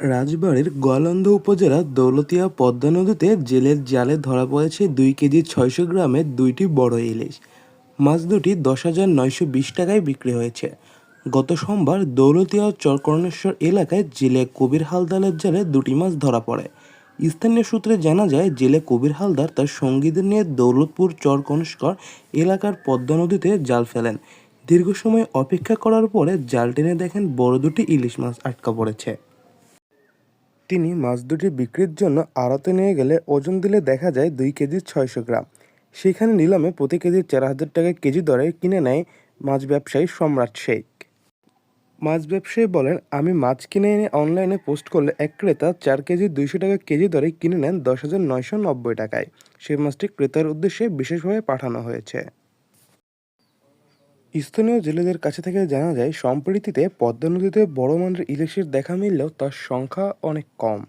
রাজবাড়ীর গোয়ালন্দ উপজেলার দৌলতিয়া পদ্মা নদীতে জেলের জালে ধরা পড়েছে দুই কেজি ছয়শো গ্রামের দুইটি বড় ইলিশ। মাছ দুটি দশ হাজার নয়শো বিশ টাকায় বিক্রি হয়েছে। গত সোমবার দৌলতিয়া চরকর্ণেশ্বর এলাকায় জেলে কবির হালদারের জালে দুটি মাছ ধরা পড়ে। স্থানীয় সূত্রে জানা যায়, জেলে কবির হালদার তার সঙ্গীদের নিয়ে দৌলতপুর চরকর্ণেশ্বর এলাকার পদ্মা নদীতে জাল ফেলেন। দীর্ঘ সময় অপেক্ষা করার পরে জাল টেনে দেখেন বড় দুটি ইলিশ মাছ আটকা পড়েছে। তিনি মাছ দুটি বিক্রির জন্য আড়তে নিয়ে গেলে ওজন দিলে দেখা যায় দুই কেজি ছয়শো গ্রাম। সেখানে নিলামে প্রতি কেজি চার হাজার টাকা কেজি দরে কিনে নেয় মাছ ব্যবসায়ী সম্রাট শেখ। মাছ ব্যবসায়ী বলেন, আমি মাছ কিনে এনে অনলাইনে পোস্ট করলে এক ক্রেতা চার কেজি দুইশো টাকা কেজি দরে কিনে নেন দশ হাজার নয়শো নব্বই টাকায়। সেই মাছটি ক্রেতার উদ্দেশ্যে বিশেষভাবে পাঠানো হয়েছে। স্থানীয় জেলেদের কাছে থেকে জানা যায়, সম্প্রীতিতে পদ্মা নদীতে বড় মানের ইলিশের দেখা মিললেও তার সংখ্যা অনেক কম।